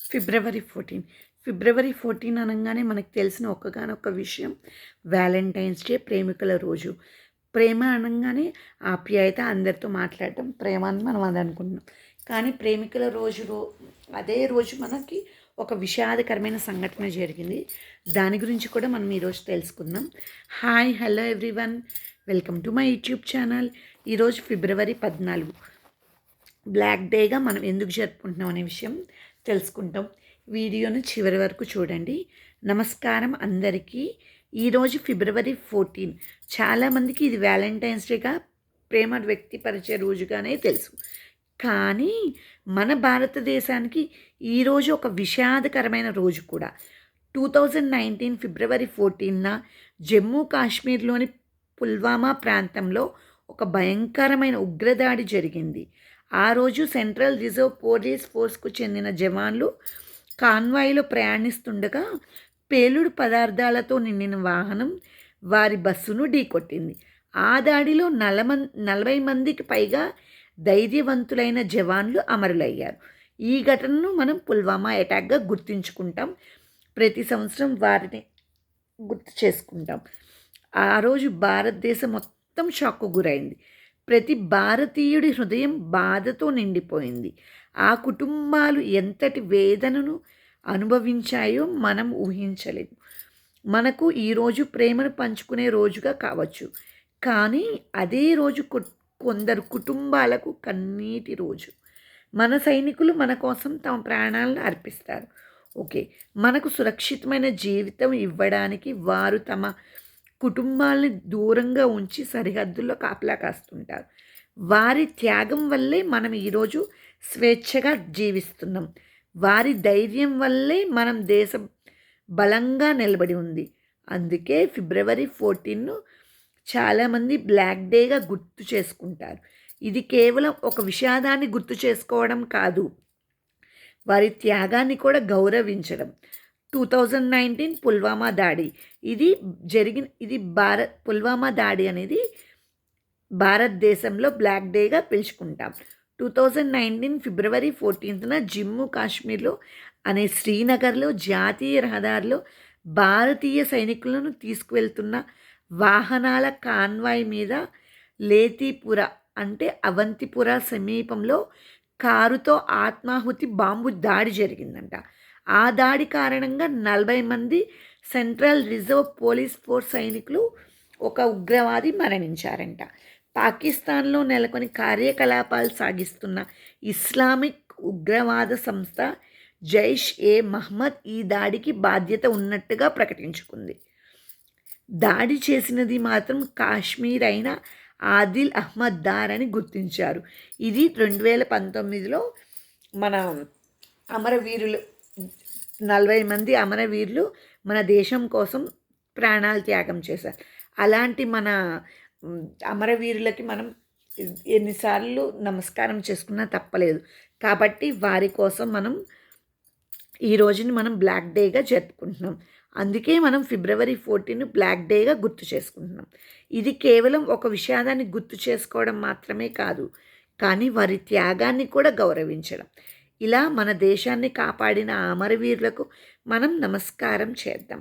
ఫిబ్రవరి fourteen. ఫిబ్రవరి fourteen అనగానే మనకు తెలిసిన ఒక్కగానొక్క విషయం. వ్యాలంటైన్స్ డే ప్రేమికుల రోజు. ప్రేమ అనగానే ఆప్యాయత అందరితో మాట్లాడటం ప్రేమ అని మనం అది అనుకుంటున్నాం. కానీ ప్రేమికుల రోజు రో అదే రోజు మనకి ఒక విషాదకరమైన సంఘటన జరిగింది. దాని గురించి కూడా మనం ఈరోజు తెలుసుకుందాం. Hi hello everyone. Welcome to my YouTube channel. ఈరోజు ఫిబ్రవరి పద్నాలుగు. బ్లాక్ డేగా మనం ఎందుకు జరుపుకుంటున్నాం అనే విషయం తెలుసుకుంటాం. వీడియోను చివరి వరకు చూడండి. నమస్కారం అందరికీ. ఈరోజు ఫిబ్రవరి ఫోర్టీన్. చాలామందికి ఇది వ్యాలంటైన్స్ డేగా ప్రేమ వ్యక్తిపరిచే రోజుగానే తెలుసు. కానీ మన భారతదేశానికి ఈరోజు ఒక విషాదకరమైన రోజు కూడా. టూ థౌజండ్ నైన్టీన్ ఫిబ్రవరి ఫోర్టీన్న జమ్మూ కాశ్మీర్లోని పుల్వామా ప్రాంతంలో ఒక భయంకరమైన ఉగ్రదాడి జరిగింది. ఆ రోజు సెంట్రల్ రిజర్వ్ పోలీస్ ఫోర్స్కు చెందిన జవాన్లు కాన్వాయ్లో ప్రయాణిస్తుండగా పేలుడు పదార్థాలతో నిండిన వాహనం వారి బస్సును ఢీకొట్టింది. ఆ దాడిలో నలమన్ నలభై మందికి పైగా ధైర్యవంతులైన జవాన్లు అమరులయ్యారు. ఈ ఘటనను మనం పుల్వామా అటాక్గా గుర్తుంచుకుంటాం. ప్రతి సంవత్సరం వారిని గుర్తు చేసుకుంటాం. ఆ రోజు భారతదేశం మొత్తం షాక్కు గురైంది. ప్రతి భారతీయుడి హృదయం బాధతో నిండిపోయింది. ఆ కుటుంబాలు ఎంతటి వేదనను అనుభవించాయో మనం ఊహించలేము. మనకు ఈరోజు ప్రేమను పంచుకునే రోజుగా కావచ్చు. కానీ అదే రోజు కొందరు కుటుంబాలకు కన్నీటి రోజు. మన సైనికులు మన కోసం తమ ప్రాణాలను అర్పిస్తారు. ఓకే. మనకు సురక్షితమైన జీవితం ఇవ్వడానికి వారు తమ కుటుంబాలని దూరంగా ఉంచి సరిహద్దుల్లో కాపలా కాస్తుంటారు. వారి త్యాగం వల్లే మనం ఈరోజు స్వేచ్ఛగా జీవిస్తున్నాం. వారి ధైర్యం వల్లే మనం దేశం బలంగా నిలబడి ఉంది. అందుకే ఫిబ్రవరి ఫోర్టీన్ను చాలామంది బ్లాక్ డేగా గుర్తు చేసుకుంటారు. ఇది కేవలం ఒక విషాదాన్ని గుర్తు చేసుకోవడం కాదు. వారి త్యాగాన్ని కూడా గౌరవించడం. టూ థౌజండ్ నైన్టీన్ పుల్వామా దాడి ఇది జరిగిన ఇది భారత్ పుల్వామా దాడి అనేది భారతదేశంలో బ్లాక్ డేగా పిలుచుకుంటాం. టూ థౌజండ్ నైన్టీన్ ఫిబ్రవరి ఫోర్టీన్త్న జమ్మూ కాశ్మీర్లో అనే శ్రీనగర్లో జాతీయ రహదారిలో భారతీయ సైనికులను తీసుకువెళ్తున్న వాహనాల కాన్వాయ్ మీద లేతీపుర అంటే అవంతిపుర సమీపంలో కారుతో ఆత్మాహుతి బాంబు దాడి జరిగిందంట. ఆ దాడి కారణంగా నలభై మంది సెంట్రల్ రిజర్వ్ పోలీస్ ఫోర్స్ సైనికులు ఒక ఉగ్రవాది మరణించారంట. పాకిస్తాన్లో నెలకొని కార్యకలాపాలు సాగిస్తున్న ఇస్లామిక్ ఉగ్రవాద సంస్థ జైష్ ఏ మహ్మద్ ఈ దాడికి బాధ్యత ఉన్నట్టుగా ప్రకటించుకుంది. దాడి చేసినది మాత్రం కాశ్మీర్ అయిన ఆదిల్ అహ్మద్ దార్ అని గుర్తించారు. ఇది రెండు వేల పంతొమ్మిదిలో మన అమరవీరులు నలభై మంది అమరవీరులు మన దేశం కోసం ప్రాణాలు త్యాగం చేశారు. అలాంటి మన అమరవీరులకి మనం ఎన్నిసార్లు నమస్కారం చేసుకున్నా తప్పలేదు. కాబట్టి వారి కోసం మనం ఈ రోజుని మనం బ్లాక్ డేగా జరుపుకుంటున్నాం. అందుకే మనం ఫిబ్రవరి ఫోర్టీన్ బ్లాక్ డేగా గుర్తు చేసుకుంటున్నాం. ఇది కేవలం ఒక విషాదాన్ని గుర్తు చేసుకోవడం మాత్రమే కాదు. కానీ వారి త్యాగాన్ని కూడా గౌరవించడం. ఇలా మన దేశాన్ని కాపాడిన అమరవీరులకు మనం నమస్కారం చేద్దాం.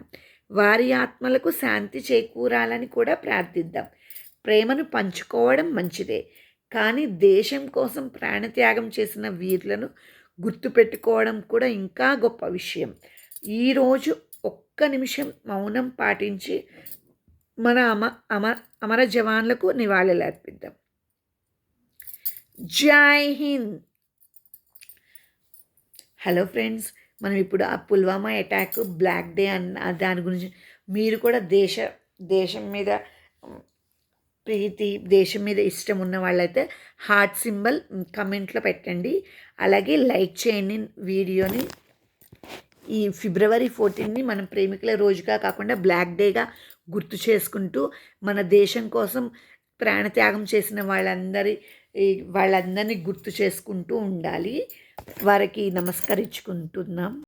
వారి ఆత్మలకు శాంతి చేకూరాలని కూడా ప్రార్థిద్దాం. ప్రేమను పంచుకోవడం మంచిదే. కానీ దేశం కోసం ప్రాణత్యాగం చేసిన వీరులను గుర్తుపెట్టుకోవడం కూడా ఇంకా గొప్ప విషయం. ఈరోజు ఒక్క నిమిషం మౌనం పాటించి మన అమ అమ అమర జవాన్లకు నివాళులు అర్పిద్దాం జై హింద్! హలో ఫ్రెండ్స్ మనం ఇప్పుడు ఆ పుల్వామా అటాక్ బ్లాక్ డే అన్న దాని గురించి మీరు కూడా దేశ దేశం మీద ప్రీతి దేశం మీద ఇష్టం ఉన్న వాళ్ళైతే హార్ట్ సింబల్ కమెంట్లో పెట్టండి. అలాగే లైక్ చేయండి వీడియోని. ఈ ఫిబ్రవరి ఫోర్టీన్ని మనం ప్రేమికుల రోజుగా కాకుండా బ్లాక్ డేగా గుర్తు చేసుకుంటూ మన దేశం కోసం ప్రాణత్యాగం చేసిన వాళ్ళందరి వాళ్ళందరినీ గుర్తు చేసుకుంటూ ఉండాలి. వారికి నమస్కరించుకుంటున్నాం.